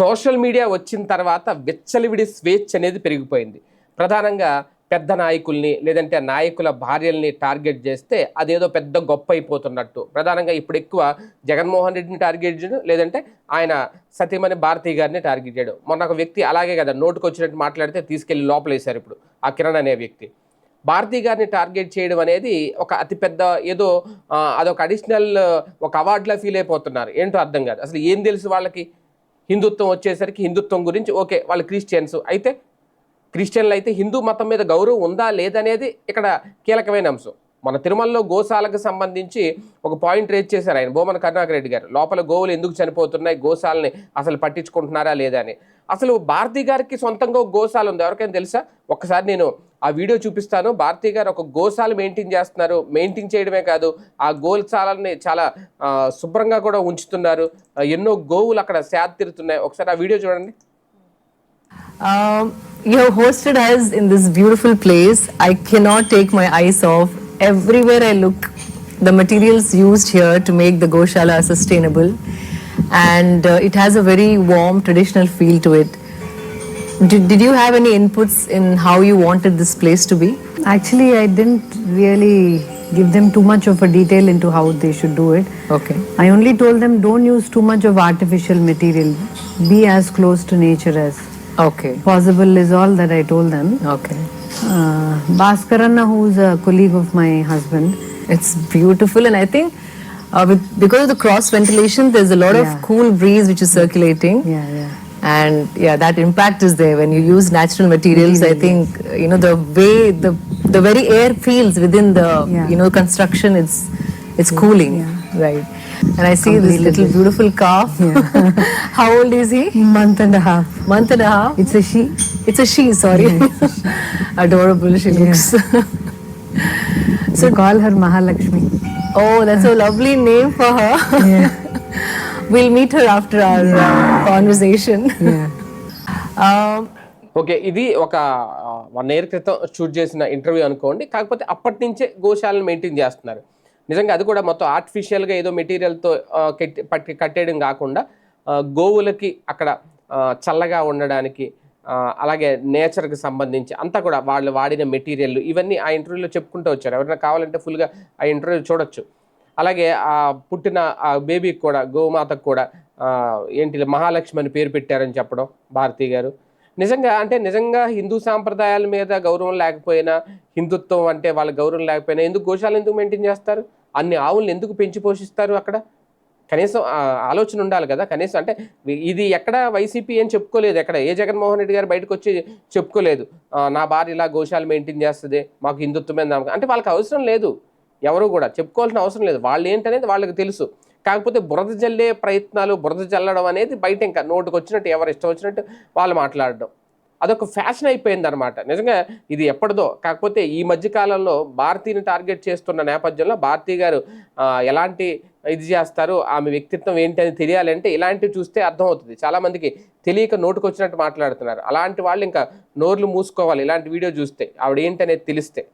Social media వచ్చిన తర్వాత విచ్చలివిడి స్వేచ్ఛ అనేది పెరిగిపోయింది. ప్రధానంగా పెద్ద నాయకుల్ని లేదంటే నాయకుల భార్యల్ని టార్గెట్ చేస్తే అదేదో పెద్ద గొప్ప అయిపోతున్నట్టు ప్రధానంగా ఇప్పుడు ఎక్కువ జగన్మోహన్ రెడ్డిని టార్గెట్ చేయడం లేదంటే ఆయన సతీమణి భారతి గారిని టార్గెట్ చేయడం. మొన్న ఒక వ్యక్తి అలాగే కదా నోటుకు వచ్చినట్టు మాట్లాడితే తీసుకెళ్ళి లోపలేశారు ఇప్పుడు ఆ కిరణ్ అనే వ్యక్తి. భారతి గారిని టార్గెట్ చేయడం అనేది ఒక అతిపెద్ద ఏదో అదొక అడిషనల్ ఒక అవార్డులా ఫీల్ అయిపోతున్నారు. ఏంటో అర్థం కాదు. అసలు ఏం తెలుసు వాళ్ళకి? హిందుత్వం వచ్చేసరికి హిందుత్వం గురించి ఓకే వాళ్ళు క్రిస్టియన్స్. అయితే క్రిస్టియన్లు అయితే హిందూ మతం మీద గౌరవం ఉందా లేదనేది ఇక్కడ కీలకమైన అంశం. మన తిరుమలలో గోశాలకు సంబంధించి ఒక పాయింట్ రేజ్ చేశారు ఆయన బోమన కరుణాకర్ రెడ్డి గారు. లోపల గోవులు ఎందుకు చనిపోతున్నాయి గోశాలని అసలు పట్టించుకుంటున్నారా లేదా అని. అసలు భారతి గారికి సొంతంగా ఒక గోశాల ఉంది ఎవరికైనా తెలుసా? ఒక్కసారి నేను ఆ వీడియో చూపిస్తాను. భారతీయ గారు ఒక గోశాల మెయింటైన్ చేస్తున్నారు. మెయింటైన్ చేయడమే కాదు ఆ గోశాలని చాలా శుభ్రంగా కూడా ఉంచుతున్నారు. ఎన్నో గోవులు అక్కడ శాద్ తిరుతున్నాయి. ఒకసారి ఆ వీడియో చూడండి. You hosted us in this beautiful place I cannot take my eyes off everywhere I look the materials used here to make the goshala sustainable and it has a very warm traditional feel to it Did, did you have any inputs in how you wanted this place to be? Actually, I didn't really give them too much of a detail into how they should do it. Okay. I only told them don't use too much of artificial material. Be as close to nature as Okay. possible is all that I told them. Okay. Uh, Bhaskaranna, who's a colleague of my husband, It's beautiful, and I think uh, with, because of the cross ventilation, there's a lot of cool breeze which is circulating. yeah, yeah. And yeah that impact is there. When you use natural materials i think you know the way the the very air feels within the Yeah. you know construction it's it's cooling right? And i see this little beautiful calf. How old is he? Month and a half. month and a half? It's a she. it's a she sorry. Adorable she looks. So call her Mahalakshmi. oh that's a lovely name for her we'll meet her after our uh, conversation. Yeah. um, okay ఇది ఒక one year క్రితం shoot చేసిన interview అనుకోండి. కాకపోతే అప్పటి నుంచే గోశాలను maintain చేస్తున్నారు. నిజంగా అది కూడా మొత్తం ఆర్టిఫిషియల్గా ఏదో మెటీరియల్తో కట్టి పట్టి కట్టేయడం కాకుండా గోవులకి అక్కడ చల్లగా ఉండడానికి అలాగే నేచర్కి సంబంధించి అంతా కూడా వాళ్ళు వాడిన మెటీరియల్ ఇవన్నీ ఆ ఇంటర్వ్యూలో చెప్పుకుంటూ వచ్చారు. ఎవరైనా కావాలంటే ఫుల్గా ఆ ఇంటర్వ్యూ చూడొచ్చు. అలాగే ఆ పుట్టిన ఆ బేబీకి కూడా గోమాతకు కూడా ఏంటి మహాలక్ష్మి అని పేరు పెట్టారని చెప్పడం భారతి గారు. నిజంగా అంటే నిజంగా హిందూ సాంప్రదాయాల మీద గౌరవం లేకపోయినా హిందుత్వం అంటే వాళ్ళ గౌరవం లేకపోయినా ఎందుకు గోశాలను ఎందుకు మెయింటైన్ చేస్తారు? అన్ని ఆవులను ఎందుకు పెంచి పోషిస్తారు అక్కడ? కనీసం ఆలోచన ఉండాలి కదా కనీసం అంటే ఇది ఎక్కడ వైసీపీ అని చెప్పుకోలేదు ఎక్కడ ఏ జగన్మోహన్ రెడ్డి గారు బయటకు వచ్చి చెప్పుకోలేదు నా భార్య ఇలా గోశాల మెయింటైన్ చేస్తుంది మాకు హిందుత్వం మీద అంటే వాళ్ళకి అవసరం లేదు. ఎవరు కూడా చెప్పుకోవాల్సిన అవసరం లేదు. వాళ్ళు ఏంటనేది వాళ్ళకి తెలుసు. కాకపోతే బురద జల్లే ప్రయత్నాలు బురద జల్లడం అనేది బయట ఇంకా నోటుకు వచ్చినట్టు ఎవరు ఇష్టం వచ్చినట్టు వాళ్ళు మాట్లాడడం. అదొక ఫ్యాషన్ అయిపోయింది అనమాట నిజంగా ఇది ఎప్పటిదో. కాకపోతే ఈ మధ్యకాలంలో భారతీయుని భారతీని టార్గెట్ చేస్తున్న నేపథ్యంలో భారతీ గారు ఎలాంటి ఇది చేస్తారు ఆమె వ్యక్తిత్వం ఏంటి అని తెలియాలంటే ఇలాంటివి చూస్తే అర్థమవుతుంది. చాలామందికి తెలియక నోటుకు వచ్చినట్టు మాట్లాడుతున్నారు. అలాంటి వాళ్ళు ఇంకా నోర్లు మూసుకోవాలి. ఇలాంటి వీడియో చూస్తే ఆవిడ ఏంటి అనేది తెలిస్తే.